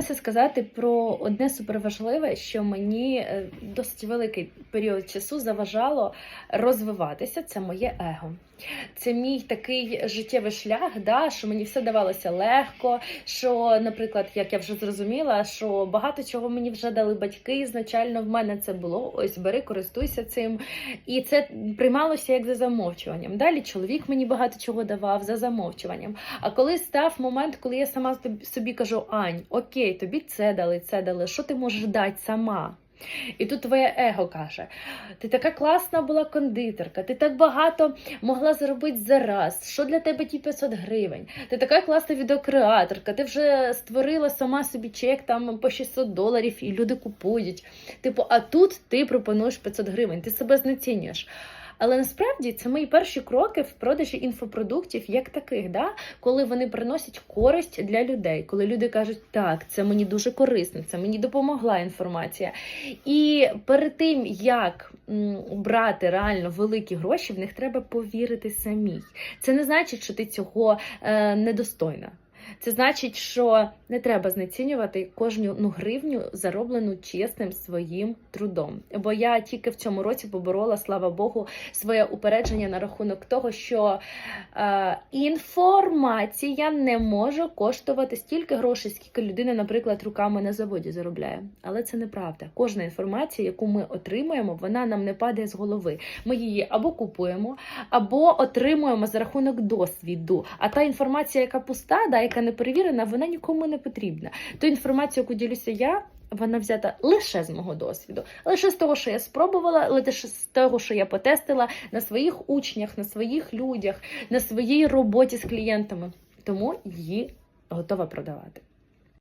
хотілося сказати про одне суперважливе, що мені е, досить великий період часу заважало розвиватися. Це моє его. Це мій такий життєвий шлях, да, що мені все давалося легко. Що, наприклад, як я вже зрозуміла, що багато чого мені вже дали батьки. Ізначально в мене це було. Ось бери, користуйся цим. І це приймалося як за замовчуванням. Далі чоловік мені багато чого давав за замовчуванням. А коли став момент, коли я сама собі кажу, Ань, окей, тобі це дали, це дали, що ти можеш дати сама? І тут твоє его каже: ти така класна була кондитерка, ти так багато могла заробити за раз. Що для тебе ті 500 гривень? Ти така класна відеокреаторка, ти вже створила сама собі чек там по 600 доларів і люди купують. Типу, а тут ти пропонуєш 500 гривень, ти себе знецінюєш. Але насправді це мої перші кроки в продажі інфопродуктів як таких, да? коли вони приносять користь для людей, коли люди кажуть, так, це мені дуже корисно, це мені допомогла інформація. І перед тим, як брати реально великі гроші, в них треба повірити самій. Це не значить, що ти цього е, недостойна. Це значить, що не треба знецінювати кожну ну, гривню, зароблену чесним своїм трудом. Бо я тільки в цьому році поборола, слава Богу, своє упередження на рахунок того, що е, інформація не може коштувати стільки грошей, скільки людина, наприклад, руками на заводі заробляє. Але це неправда. Кожна інформація, яку ми отримуємо, вона нам не падає з голови. Ми її або купуємо, або отримуємо за рахунок досвіду. А та інформація, яка пуста, да, яка не перевірена, вона нікому не потрібна. Ту інформацію, яку ділюся я. Вона взята лише з мого досвіду, лише з того, що я спробувала, лише з того, що я потестила на своїх учнях, на своїх людях, на своїй роботі з клієнтами. Тому її готова продавати.